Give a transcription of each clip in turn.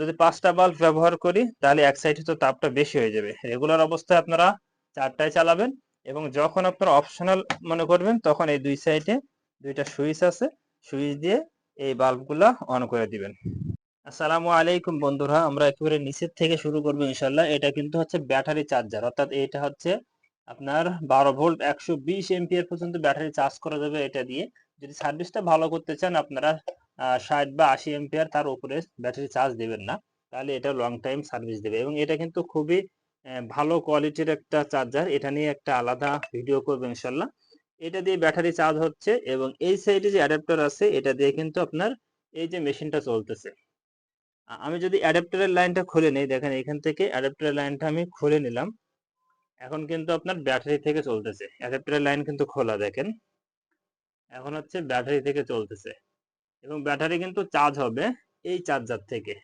যদি পাঁচটা বাল্ব ব্যবহার করি, তাহলে এক সাইডে তো তাপটা বেশি হয়ে যাবে। রেগুলার অবস্থায় আপনারা চারটায় চালাবেন এবং যখন আপনারা অপশনাল মনে করবেন, তখন এই দুই সাইডে দুইটা সুইচ আছে, সুইচ দিয়ে এই বাল্বগুলা অন করে দিবেন। আসসালামু আলাইকুম বন্ধুরা, আমরা একেবারে নিচের থেকে শুরু করব ইনশাল্লাহ এটা কিন্তু হচ্ছে ব্যাটারি চার্জার, অর্থাৎ এটা হচ্ছে আপনার বারো ভোল্ট, একশো বিশ এমপিয়ার পর্যন্ত ব্যাটারি চার্জ করা যাবে এটা দিয়ে। যদি সার্ভিসটা ভালো করতে চান, আপনারা ষাট বা আশি এমপিয়ার তার উপরে ব্যাটারি চার্জ দেবেন না। তাহলে এটা লং টাইম সার্ভিস দেবে এবং এটা কিন্তু খুবই ভালো কোয়ালিটির একটা চার্জার এটা নিয়ে একটা আলাদা ভিডিও করব ইনশাল্লাহ। এটা দিয়ে ব্যাটারি চার্জ হচ্ছে এবং এই সাইডে যে অ্যাডাপ্টার আছে, এটা দিয়ে কিন্তু আপনার এই যে মেশিনটা চলতেছে। আমি যদি অ্যাডাপ্টারের লাইনটা খুলে নিই, দেখেন এখান থেকে অ্যাডাপ্টারের লাইনটা আমি খুলে নিলাম। এখন কিন্তু আপনার ব্যাটারি থেকে চলতেছে। অ্যাডাপ্টারের লাইন কিন্তু খোলা, দেখেন। এখন হচ্ছে ব্যাটারি থেকে চলতেছে। এবং ব্যাটারি কিন্তু চার্জ হবে এই চার্জার থেকে।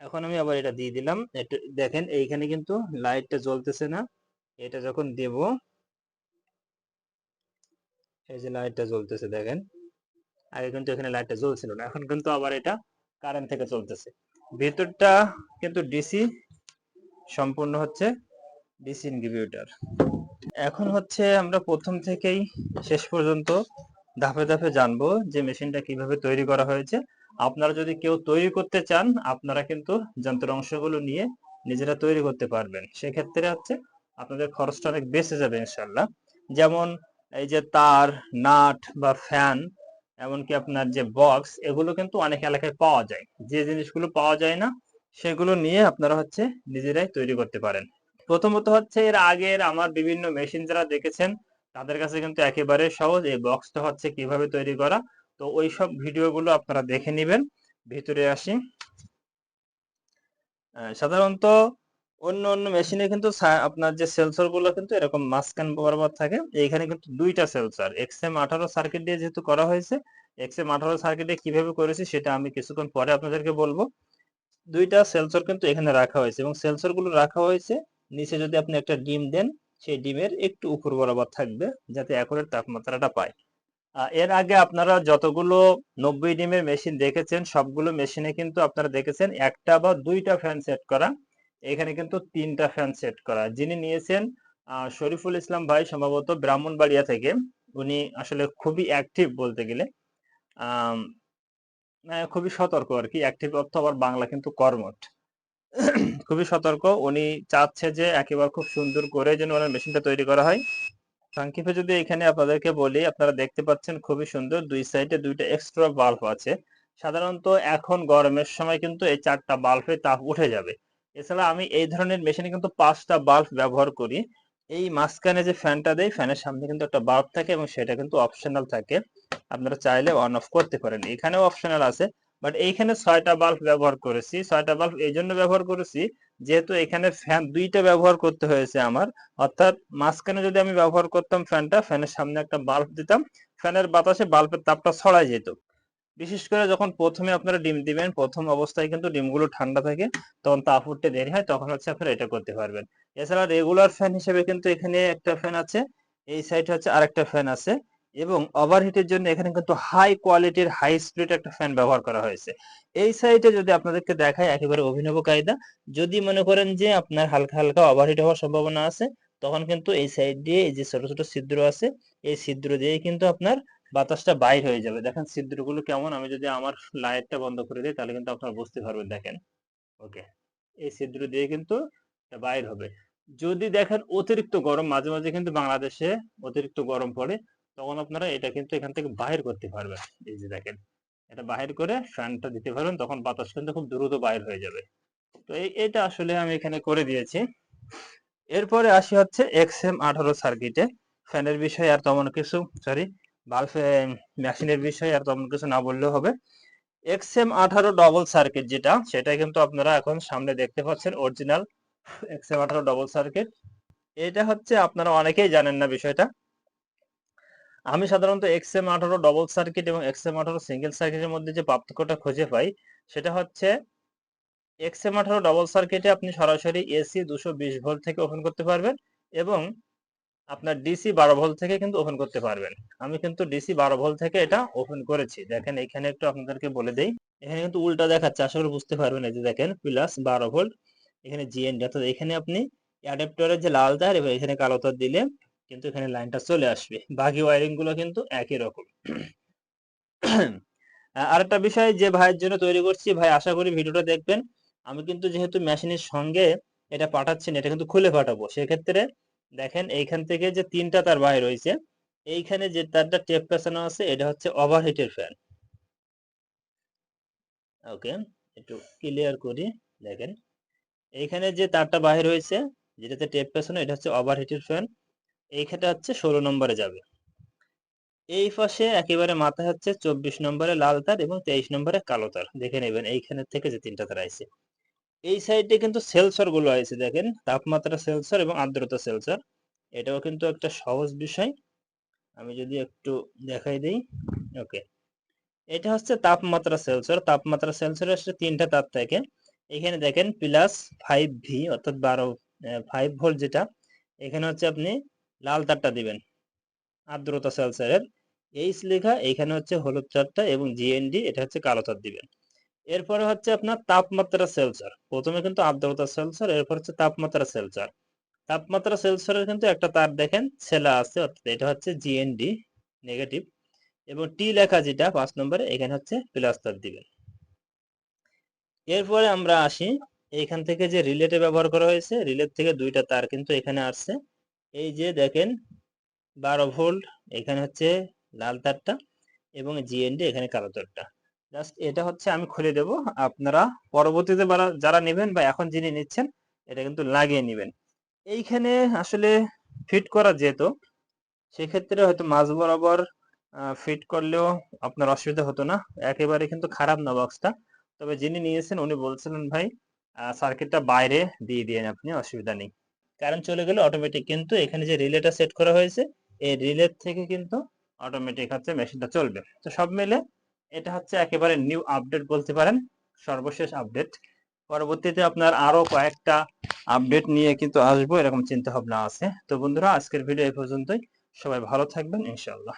এখন আমি আবার এটা দিয়ে দিলাম। একটু দেখেন, এইখানে কিন্তু লাইটটা জ্বলতেছে না। এটা যখন দেব, এই যে লাইটটা জ্বলতেছে দেখেন। আগে কিন্তু এখানে লাইটটা জ্বলছিল না, এখন কিন্তু আবার এটা কারেন্ট থেকে চলতেছে। ভেতরটা কিন্তু ডিসি সম্পূর্ণ হচ্ছে ডিসি ইনহিবিটর এখন হচ্ছে আমরা প্রথম থেকেই শেষ পর্যন্ত ধাপে ধাপে জানব যে মেশিনটা কীভাবে তৈরি করা হয়েছে। আপনারা যদি কেউ তৈরি করতে চান, আপনারা কিন্তু যন্ত্র অংশগুলো নিয়ে নিজেরা তৈরি করতে পারবেন। সেক্ষেত্রে হচ্ছে আপনাদের খরচটা অনেক বেঁচে যাবে ইনশাল্লাহ যেমন এই যে তার, নাট বা ফ্যান, এমনকি আপনার যে বক্স, এগুলো কিন্তু অনেক এলাকায় পাওয়া যায়। যে জিনিসগুলো পাওয়া যায় না, সেগুলো নিয়ে আপনারা হচ্ছে নিজেরাই তৈরি করতে পারেন। প্রথমত হচ্ছে এর আগের আমার বিভিন্ন মেশিন যারা দেখেছেন তাদের কাছে কিন্তু একেবারে সহজ। এই বক্সটা হচ্ছে কীভাবে তৈরি করা? তো ওই সব ভিডিওগুলো আপনারা দেখে নেবেন। ভিতরে আসি। সাধারণত অন্য অন্য মেশিনে কিন্তু আপনার যে সেন্সরগুলো কিন্তু এরকম মাঝখান বরাবর থাকে। এইখানে কিন্তু দুইটা সেন্সর এক্সএম আঠারো সার্কিট দিয়ে যেহেতু করা হয়েছে এক্সএম আঠারো সার্কিটে কীভাবে করেছি সেটা আমি কিছুক্ষণ পরে আপনাদেরকে বলব। দুইটা সেন্সর কিন্তু এখানে রাখা হয়েছে এবং সেন্সরগুলো রাখা হয়েছে। নিচে যদি আপনি একটা ডিম দেন সেই ডিমের একটু উপর বরাবর থাকবে যাতে একরের তাপমাত্রাটা পায়। এর আগে আপনারা যতগুলো নব্বই ডিমের মেশিন দেখেছেন, সবগুলো মেশিনে কিন্তু আপনারা দেখেছেন একটা বা দুইটা ফ্যান সেট করা, এখানে কিন্তু তিনটা ফ্যান সেট করা। যিনি নিয়েছেন শরীফুল ইসলাম ভাই সম্ভবত ব্রাহ্মণবাড়িয়া থেকে, উনি আসলে খুবই অ্যাক্টিভ বলতে গেলে। খুবই সতর্ক আর কি অ্যাক্টিভ অর্থ আবার বাংলা কিন্তু কর্মঠ। খুবই সতর্ক। উনি চাচ্ছে যে একেবারে খুব সুন্দর করে যেন ওনার মেশিনটা তৈরি করা হয়। সংক্ষেপে যদি এখানে আপনাদেরকে বলি, আপনারা দেখতে পাচ্ছেন খুবই সুন্দর দুই সাইডে দুইটা এক্সট্রা বাল্ব আছে। সাধারণত এখন গরমের সময় কিন্তু এই চারটা বাল্বে তাপ উঠে যাবে। এছাড়া আমি এই ধরনের মেশিনে কিন্তু পাঁচটা বাল্ব ব্যবহার করি। এই মাঝখানে যে ফ্যানটা দেয় ফ্যানের সামনে কিন্তু একটা বাল্ব থাকে এবং সেটা কিন্তু অপশনাল থাকে। আপনারা চাইলে অন অফ করতে পারেন। এখানেও অপশনাল আছে। বাট এইখানে ছয়টা বাল্ব ব্যবহার করেছি, ছয়টা বাল্ব এই জন্য ব্যবহার করেছি, যেহেতু এখানে ফ্যান দুইটা ব্যবহার করতে হয়েছে আমার। অর্থাৎ মাঝখানে যদি আমি ব্যবহার করতাম ফ্যানটা ফ্যানের সামনে একটা বাল্ব দিতাম ফ্যানের বাতাসে বাল্বের তাপটা ছড়াই যেত। বিশেষ করে যখন প্রথমে আপনারা ডিম দিবেন, প্রথম অবস্থায় কিন্তু ডিমগুলো ঠান্ডা থাকে, তখন তাপ উঠতে দেরি হয়, তখন হচ্ছে আপনারা এটা করতে পারবেন। এছাড়া রেগুলার ফ্যান হিসেবে কিন্তু এখানে একটা ফ্যান আছে, এই সাইডে হচ্ছে আরেকটা ফ্যান আছে। এবং ওভারহিটের জন্য এখানে কিন্তু হাই কোয়ালিটির হাই স্পিড একটা ফ্যান ব্যবহার করা হয়েছে। এই সাইডে যদি আপনাদেরকে দেখায় একেবারে অভিনব কায়দা, যদি মনে করেন যে আপনার হালকা হালকা ওভারহিট হওয়ার সম্ভাবনা আছে, তখন কিন্তু এই সাইড দিয়ে এই যে ছোট ছোট ছিদ্র আছে, এই ছিদ্র দিয়ে কিন্তু আপনার বাতাসটা বাইর হয়ে যাবে। দেখেন ছিদ্রগুলো কেমন, আমি যদি আমার লাইটটা বন্ধ করে দিই, তাহলে কিন্তু আপনারা বুঝতে পারবেন, দেখেন। ওকে, এই ছিদ্র দিয়ে কিন্তু বাইর হবে। যদি দেখেন অতিরিক্ত গরম, মাঝে মাঝে কিন্তু বাংলাদেশে অতিরিক্ত গরম পড়ে তখন আপনারা এটা কিন্তু এখান থেকে বাহির করতে পারবেন। এই যে দেখেন, এটা বাহির করে ফ্যানটা দিতে পারবেন, তখন বাতাস কিন্তু খুব দ্রুত বাহির হয়ে যাবে। তো এটা আসলে আমি এখানে করে দিয়েছি। এরপরে আসি হচ্ছে এক্সএম আঠারো সার্কিটে। ফ্যানের বিষয়ে আর তেমন কিছু সরি বাল্ব মেশিনের বিষয়ে আর তেমন কিছু না বললেও হবে। এক্সএম আঠারো ডবল সার্কিট যেটা, সেটা কিন্তু আপনারা এখন সামনে দেখতে পাচ্ছেন অরিজিনাল এক্সএম আঠারো ডবল সার্কিট এটা হচ্ছে আপনারা অনেকেই জানেন না বিষয়টা। আমি সাধারণত এক্সএম আঠারো ডবল সার্কিট এবং এক্সএম আঠারো সিঙ্গেল সার্কিটের মধ্যে যে পার্থক্যটা খুঁজে পাই, সেটা হচ্ছে এক্সএম আঠারো ডবল সার্কিটে আপনি সরাসরি এসি দুশো বিশ ভোল্ট থেকে ওপেন করতে পারবেন এবং আপনার ডিসি বারো ভোল্ট থেকে কিন্তু ওপেন করতে পারবেন। আমি কিন্তু ডিসি বারো ভোল্ট থেকে এটা ওপেন করেছি। দেখেন, এখানে একটু আপনাদেরকে বলে দেই। এখানে কিন্তু উল্টা দেখাচ্ছে, আশা করি বুঝতে পারবেন এই যে দেখেন প্লাস বারো ভোল্ট এখানে জিএনডি অর্থাৎ এখানে আপনি অ্যাডাপ্টারের যে লাল তার এবং এখানে কালো তার দিলে কিন্তু এখানে লাইনটা চলে আসবে। বাকি ওয়ারিংগুলো কিন্তু একই রকম। আরেকটা বিষয় যে ভাইয়ের জন্য তৈরি করছি, ভাই আশা করি ভিডিওটা দেখবেন। আমি কিন্তু যেহেতু মেশিনের সঙ্গে এটা পাঠাচ্ছি না এটা কিন্তু খুলে পাঠাবো। সেক্ষেত্রে দেখেন এইখান থেকে যে তিনটা তার বাইর রয়েছে, এইখানে যে তারটা টেপ পেছানো আছে, এটা হচ্ছে ওভারহিটের ফ্যান ওকে একটু ক্লিয়ার করি, দেখেন। এইখানে যে তারটা বাহির হয়েছে যেটাতে টেপ পেছানো, এটা হচ্ছে ওভারহিটের ফ্যান এইখানটা হচ্ছে ষোলো নম্বরে যাবে। এই পাশে একেবারে মাথায় হচ্ছে চব্বিশ নম্বরে লাল তার এবং তেইশ নম্বরে কালো তার। দেখে নেবেন এইখানের থেকে যে তিনটা তার আছে এই সাইডে কিন্তু সেলসরগুলো আছে দেখেন। তাপমাত্রা সেলসর এবং আর্দ্রতা সেলসর। এটাও কিন্তু একটা সহজ বিষয়। আমি যদি একটু দেখাই দিই। ওকে। এটা হচ্ছে তাপমাত্রা সেলসর। তাপমাত্রা সেলসরের হচ্ছে তিনটা তাপ থাকে। এখানে দেখেন প্লাস ফাইভ ভি অর্থাৎ বারো ফাইভ ভোল্ট যেটা। এখানে হচ্ছে আপনি লাল তারটা দিবেন। আর্দ্রতা সেলসরের এইচ লেখা এখানে হচ্ছে হলুদ তারটা এবং জিএনডি এটা হচ্ছে কালো তার দিবেন। এরপরে হচ্ছে আপনার তাপমাত্রা সেলসর প্রথমে কিন্তু আর্দ্রতা সেলসর এরপর হচ্ছে তাপমাত্রা সেলসর তাপমাত্রা সেলসরের কিন্তু একটা তার দেখেন, ছেলা আছে, অর্থাৎ এটা হচ্ছে জিএনডি নেগেটিভ এবং টি লেখা যেটা পাঁচ নম্বরে, এখানে হচ্ছে প্লাস তার দিবেন। এরপরে আমরা আসি এইখান থেকে যে রিলেটে ব্যবহার করা হয়েছে রিলেট থেকে দুইটা তার কিন্তু এখানে আসছে। এই যে দেখেন, বারো ভোল্ট, এখানে হচ্ছে লাল তারটা এবং জিএনডি এখানে কালো তারটা। জাস্ট এটা হচ্ছে আমি খুলে দেব। আপনারা পরবর্তীতে বারা- যারা নেবেন বা এখন যিনি নিচ্ছেন, এটা কিন্তু লাগিয়ে নেবেন। এইখানে আসলে ফিট করা যেত, সেক্ষেত্রে হয়তো মাঝ বরাবর ফিট করলেও আপনার অসুবিধা হতো না। একেবারে কিন্তু খারাপ না বক্সটা তবে যিনি নিয়েছেন, উনি বলছিলেন, ভাই সার্কিটটা বাইরে দিয়ে দিয়েন, আপনি অসুবিধা নেই। কারেন্ট চলে গেলে অটোমেটিক কিন্তু এখানে যে রিলেটা সেট করা হয়েছে, এই রিলে থেকে কিন্তু অটোমেটিক হচ্ছে মেশিনটা চলবে। তো সব মিলে এটা হচ্ছে একেবারে নিউ আপডেট বলতে পারেন, সর্বশেষ আপডেট পরবর্তীতে আপনার আরও কয়েকটা আপডেট নিয়ে কিন্তু আসব, এরকম চিন্তা ভাবনা আছে। তো বন্ধুরা, আজকের ভিডিও এই পর্যন্তই। সবাই ভালো থাকবেন, ইনশাআল্লাহ।